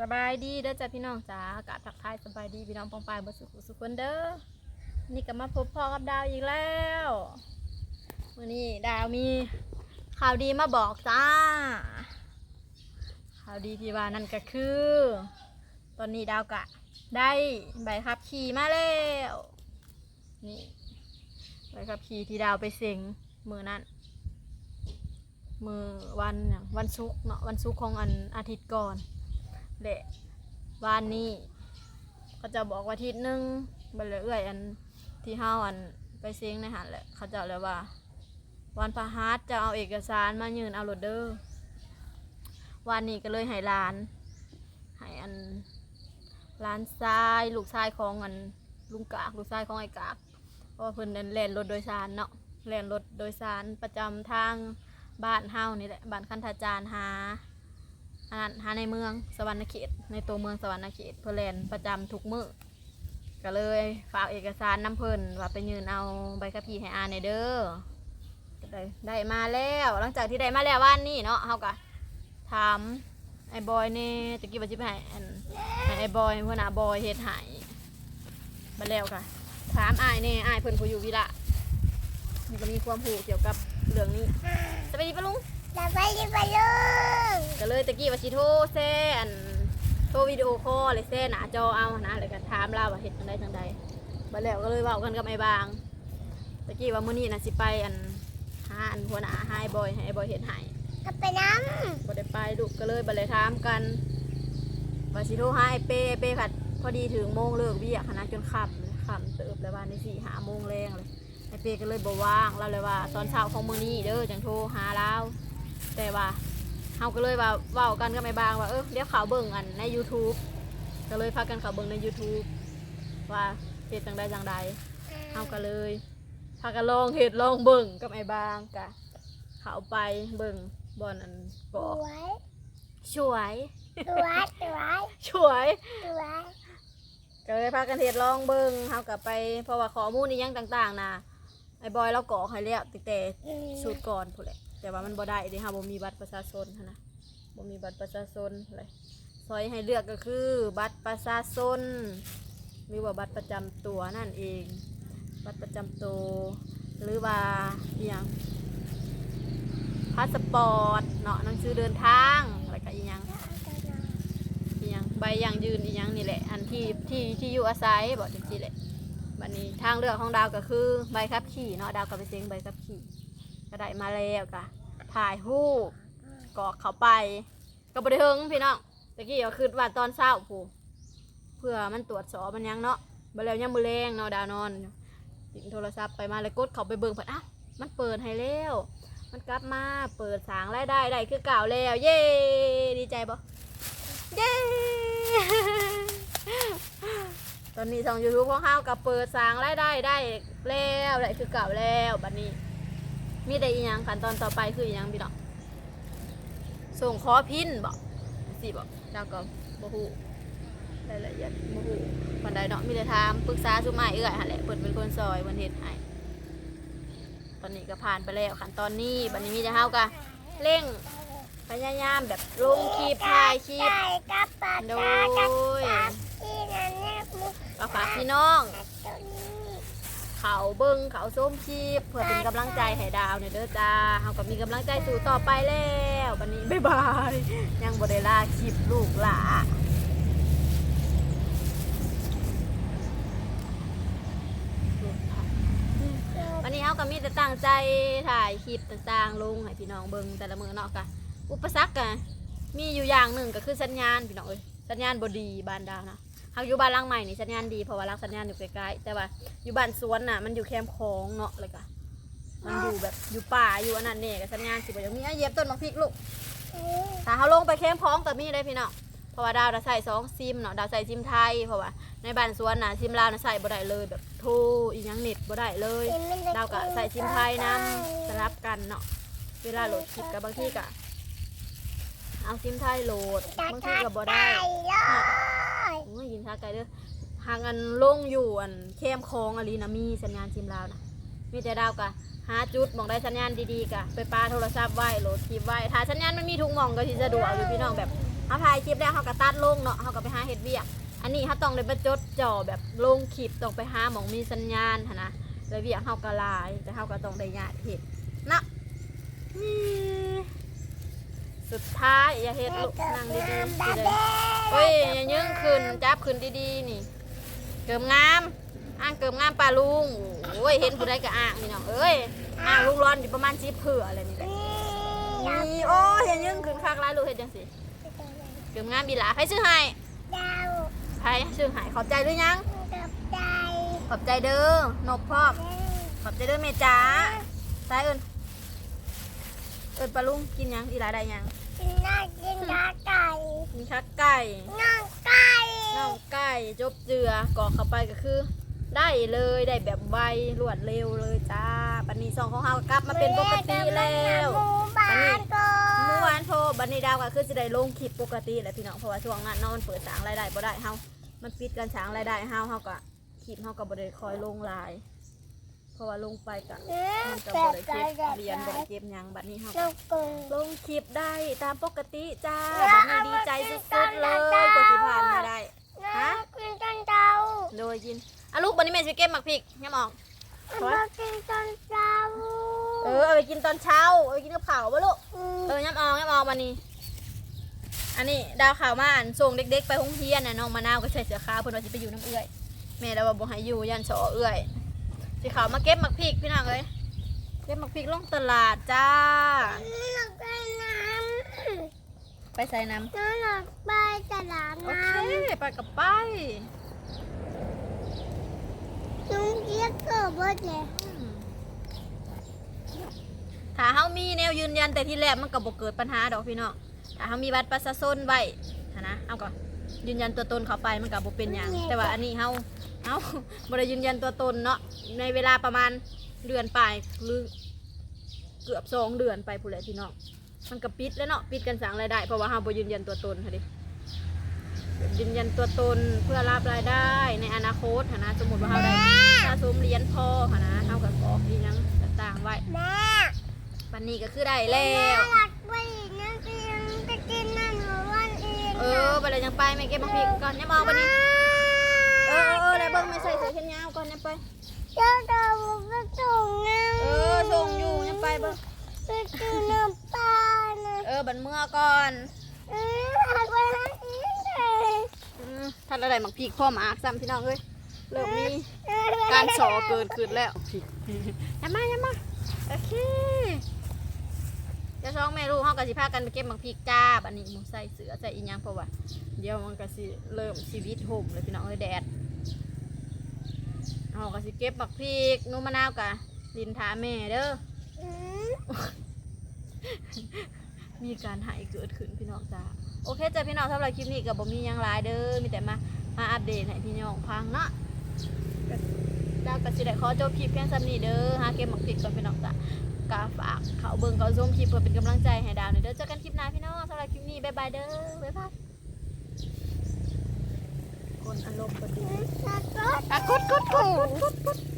สบายดีเด้อจ้ะพี่น้องจ๋าอากาศทักทายสบายดีพี่น้องปองปายบสุขสุขคนเด้อนี่ก็มาพบพ่อกับดาวอีกแล้ววันนี้ดาวมีข่าวดีมาบอกจ้า ข่าวดีที่ว่านั่นก็คือ ตอนนี้ดาวกะได้ใบขับขี่มาแล้วนี่ใบขับขี่ที่ดาวไปเซ็งมือนั้นมือวันวันศุกร์เนาะวันศุกร์ของอันอาทิตย์ก่อน เละวันนี้เขาจะบอกว่าอาทิตย์หนึงบันเลยเอื้อยอันที่เฮาอันไปเซ็งในหันแหละเขาจะเลยว่า วันพฤหัสจะเอาเอกสารมายืนเอาโหลดเดอร์วันนี้ก็เลยให้ร้านให้อันร้านทรายลูกชายของอันลุงกากลูกชายของไอ้กากเพราะว่าเพิ่นเล่นรถโดยสารเนาะเล่นรถโดยสารประจำทางบ้านเฮานี่แหละบ้านคันธาจารย์หา อันนั้นหาในเมืองสวรรณเขต ในตัวเมืองสวรรณเขตเพื่อแลนประจำทุกมื้อก็เลยฝากเอกสารน้ำเพิ่นว่าไปยืนเอาใบขับขี่ให้อาในเด้อก็ได้ได้มาแล้ว หลังจากที่ได้มาแล้ววันนี้เนาะเฮาก็ถามไอ้บอยนี่ตะกี้ว่าสิไปให้อันให้ไอ้บอยเพื่อนอาบอยเฮ็ดให้มาแล้วค่ะ ถามอ้ายแน่อ้ายเพิ่นผู้อยู่วิละนี่ก็มีความรู้เกี่ยวกับเรื่องนี้สวัสดีปะลุง สบายดีปะลุงก็เลยตะกี้ว่าสิโทรแซ่อันโทรวิดีโอคอลเลยแซ่หน้าจอเอานะเลยก็ถามเราว่าเฮ็ดจังไดจังใดบัดแล้วก็เลยเว้ากันกับไอ้บางตะกี้ว่ามื้อนี้น่ะสิไปอันหาอันหัวหน้าหาไอ้บอยให้ไอ้บอยเฮ็ดให้ก็ไปน้บ่ได้ไปลูกก็เลยบัดเลยถามกันว่าสิโทรหาไอ้เป้ไอ้เป้ผัดพอดีถึงโมงเลิกเวียกคณะจนค่ำเลยค่ำเติบแล้วว่าในสี่หาโมงแรงเลยไอเปก็เลยบอกว่างเราเลยว่า ตอนเช้าของมื้อนี้เด้อจังโทรหาเรา แต่ว่าเฮาก็เลยว่าเว้ากันก็ไม่บางว่าเออเดี๋ยวเขาเบิ่งอันใน YouTube ก็เลยพากันเขาเบิ่งใน YouTube ว่าเฮ็ดจังใดจังใดำเฮาก็เลยพากันลองเฮ็ดลองเบิ่งกับไอ้บางกะเขาไปเบิ่งบอนอันสกอกวยสวยสวยสวยสวย สวยก็เลยพากันเฮ็ดลองเบิ่งเฮาก็ไปเพราะว่าข้อมูลนี่ยังต่าง ๆนะไอ้บอยเรากรอกให้แล้วตั้งแต่อืมสูตรก่อนพู้นแหละ แต่ว่ามันบ่ได้เด้ค่ะบ่มีบัตรประชาชนนะบ่มีบัตรประชาชนเลยซอยให้เลือกก็คือบัตรประชาชนหรือว่าบัตรประจำตัวนั่นเอง บัตรประจำตัวหรือว่าอย่างพาสปอร์ตเนาะหนังสือเดินทางอะไรก็อีหยังอีหยังใบอย่างยืนอีหยังนี่แหละอันที่ที่ที่อยู่อาศัยบอกจริงๆแหละบัดนี้ทางเลือกของดาวก็คือใบขับขี่เนาะดาวก็ไปเซ็งใบขับขี่ ก็ได้มาแล้วกะถ่ายรูปกรอกเขาไปก็บ่ได้เฮิงพี่น้องตะกี้ก็คือว่าตอนเช้าผู้เพื่อมันตรวจสอบมันยังเนาะบ่แล้วยังมือแรงเนาะดาวนอนติดโทรศัพท์ไปมาเลยกดเขาไปเบิ่งเพิ่นอ้าวมันเปิดให้แล้วมันกลับมาเปิดสางรายได้ได้คือเก่าแล้ว เย้ดีใจบ่เย้ตอนนี้ช่อง YouTube ของเฮากับเปิดสางรายได้ได้แล้วได้คือเก่าแล้วบัดนี้ มีแต่อีหยังขั้นตอนต่อไปคืออีหยังพี่น้องส่งขอพินบอกสิบอกเจ้าก็บ่ฮู้รายละเอียดบ่ฮู้ปานใดเนาะมีแต่ถามปรึกษาสุมายเอื้อยหั่นแหละเพิ่นเป็นคนซอยเพิ่นเฮ็ดให้ตอนนี้ก็ผ่านไปแล้วขั้นตอนนี้บัดนี้มีแต่เฮาก็เร่งพยายามแบบลงคลิปถ่ายคลิปใส่กับปลาโดตากับยที่นั่นเนี่ยมุกก็ฝากพี่น้องตัวนี้ เขาเบิ้งเขาส้มชีพเพื่อเป็นกำลังใจให้ดาวเนี่ยเด้อจ้าเขาก็มีกำลังใจสู่ต่อไปแล้ววันนี้บ๊ายบายยังบไดลาคลิปลูกหล่ะวันนี้เขาก็มีแต่ตั้งใจถ่ายคลิปต่างๆลงให้พี่น้องเบิ้งแต่ละมือเนาะกะอุปสรรคกะมีอยู่อย่างหนึ่งก็คือสัญญาณพี่น้องเอ้ยสัญญาณบดีบานดาวนะ หาอยู่บ้านหลังใหม่นี่สัญญาณดีเพราะว่ารักสัญญาณอยู่ใกล้ๆแต่ว่าอยู่บ้านสวนน่ะมันอยู่แคมป์คองเนาะเลยกะมันอยู่แบบอยู่ป่าอยู่อันนั้นเนี่ยกับสัญญาณสิบอย่างนี้เยียบต้นมะพริกลูกถ้าเขาลงไปแคมป์คองก็มีได้พี่น้องเพราะว่าดาวจะใส่สองซิมเนาะดาวใส่ซิมไทยเพราะว่าในบ้านสวนน่ะซิมลาวน่ะใส่บ่ได้เลยแบบโทรอีหยังเน็ตบ่ได้เลย ดาวก็ใส่ซิมไทยนํสลับกันเนาะเวลาโหลดคลิปกับบางที่ก็เอาซิมไทยโหลดบางที่ก็บ่ได้ ยโอ้ยยินทาไกลเด้อหางอันลงอยู่อันเข้มคลองอลีนะมีสัญญาณซิมลาวนะมีแต่ดาวกะหาจุดมองได้สัญญาณดีๆกะไปปาโทรศัพท์ไว้โหลดคลิปไว้ถ้าสัญญาณมันมีทุกหมองก็ที่สะดวกอยู่พี่น้องแบบเอาถ่ายคลิปแล้วเขาก็ตัดลงเนาะเขาก็ไปหาเฮ็ดเวียกอันนี้เขาต้องได้ไปจดจ่อแบบลงคลิปต้องไปหาหมองมีสัญญาณหั้นนะแล้วเวียกเขาก็หลายแต่เขาก็ต้องได้ญาติเฮ็ดเนาะนี่ สุดท้ายอย่าเฮ็ดลูกนั่งดีๆสิเลยเฮ้ยอย่ายึงขึ้นจับขึ้นดีๆนี่ เกิมงามอ่างเกิมงามปลาลุงโอ้ยเห็นผู้ใดก็อ่างนี่เนาะเอ้ยอ่างลูกร้อนอยู่ประมาณสิบเผื่ออะไรนี่แหละนี่โอ้ยอย่ายึงขึ้นคักหลายลูกเฮ็ดจังสิเกิมงามบีหลาใครซื้อให้ดาวใครซื้อให้ขอบใจหรือยังกับใจขอบใจเด้อนบพร้อมขอบใจเด้อเมจ๋าสายเอิญ เอิญปลาลุงกินหยังอีหลาได้หยังกินได้กินได้ไก่มีชักไก่น้องไก่น่องไก่จบเจือกรอกเข้าไปก็คือ ได้เลยได้แบบไวรวดเร็วเลยจ้าปันนี้สองของเฮากลับมาเป็นปกติแล้วหมูบ้านก็เมื่อวานโทรบันนี้ดาวก็คือจะได้ลงคลิปปกติแหละพี่น้องเพราะว่าช่วงนั้นเนอนเปิดสางรายได้บ่ได้เฮามันปิดการสางรายได้เฮาเฮาก็คลิปเฮาก็บ่ได้คอยลงไลน์ เพราะว่าลงไปก็มันก็บ่ได้เก็บเหรียญบ่ได้เก็บหยังบัดนี้เฮาน้องกุ้งลงคลิปได้ตามปกติจ้าบัดนี้ดีใจสุดๆเลยกว่าสิผ่านมาได้น้องกินต้นเตาโดยยินอะลูกบันนี้แม่จะเก็บหมักพริกยังมองน้องกินต้นเตาเออเอาไปกินตอนเช้าเอาไปกินกับข้าวบ่ลูกเออย้ำอองย้ำอองมานี่อันนี้ดาวข่าวมาอ่านส่งเด็กๆไปห้องเรียนน่ะน้องมะนาวก็ใส่เสื้อขาวเพิ่นว่าสิไปอยู่น้ำเอื้อยแม่เราว่าบ่ให้อยู่ยันสอเอื้อย สิขาวมาเก็บหมักพริกพี่น้องเอ้ยเก็บหมักพริกลงตลาดจ้าน้องกินน้ไปใส่น้ำน้องหลับไปตลาดำโอน้เคไปกับไปำน้องเจี๊ยบเกิดบ่เจ๊อืมถ้าเฮามีแนวยืนยันแต่ที่แรกมันก็บ่เกิดปัญหาดอกพี่น้องถ้าเฮามีบัตรประชาชนไว้หั้นนะเอาก่อน ยืนยันตัวตนเข้าไปมันก็บ่เป็นหยังแต่ว่าอันนี้เฮาเอาบริยืนยันตัวตนเนาะในเวลาประมาณเดือนปลายหรือเกือบสองเดือนไปผู้ใดพี่น้องมันก็ปิดแล้วเนาะปิดกันสั่งรายได้เพราะว่าเราบริยืนยันตัวตนค่ะดิยืนยันตัวตนเพื่อรับรายได้ในอนาคตค่ะนะสมมติว่าเราได้สะสมเหรียญพอค่ะนะเท่ากับกรอกดีนังต่างๆไว้แม่ปันนี้ก็คือได้แล้ว หลับไปนั่งกินจะกินนั่นหรือวัน เองเออไปเลยยังไปไม่เก็บมาพีกก่อนยังมองปันนี้เออเออเออแล้วเบิ้งไม่ใส่เสื้อแขนยาวก่อนยังไป เจ้าดาวก็ส่งนะเออส่งอยู่ยังไปเบิ้งไปกินน้ำปลานะเออบันเมื่อก่อนเออหักไปให้อีกเลยอืมท่านอะไรหมักพีกพ่อหมากซ้ำพี่น้องเอ้ยเริ่มมีการสอเกินขึ้นแล้วพีกอย่ามาอย่ามาโอเค เจะช่องแม่ลูกเฮาก็สิพากันไปเก็บหมักพีกจ้าบัดนี้หมูใส่เสือใส่อีหยังเพราะว่าเดี๋ยวมันก็สิเริ่มชีวิตห่มเลยพี่น้องเอ้ยแดดเฮาก็สิเก็บหมักพีกนูมะนาวกะลินทาแม่เด้อมีการหายเกิดขึ้นพี่น้องจ้าโอเคจ้าพี่น้องสำหรับคลิปนี้ก็บ่มียังหลายเด้อมีแต่มามาอัปเดตให้พี่น้องฟังเนาะ ก็ดาวก็สิได้ขอจบคลิปเพียงซ้ำนี้เด้อหาเกมหมักผิดก่อนพี่น้องจ้ากาฝากเขาเบิ่งเขาชมคลิปเพื่อเป็นกำลังใจให้ดาวหน่อยเด้อเจอกันคลิปหน้าพี่น้องสำหรับคลิปนี้บ๊ายบายเด้อบ๊ายบายคนอารมณ์บ่ดีแล้วก็อะกดกดกดกดกดกด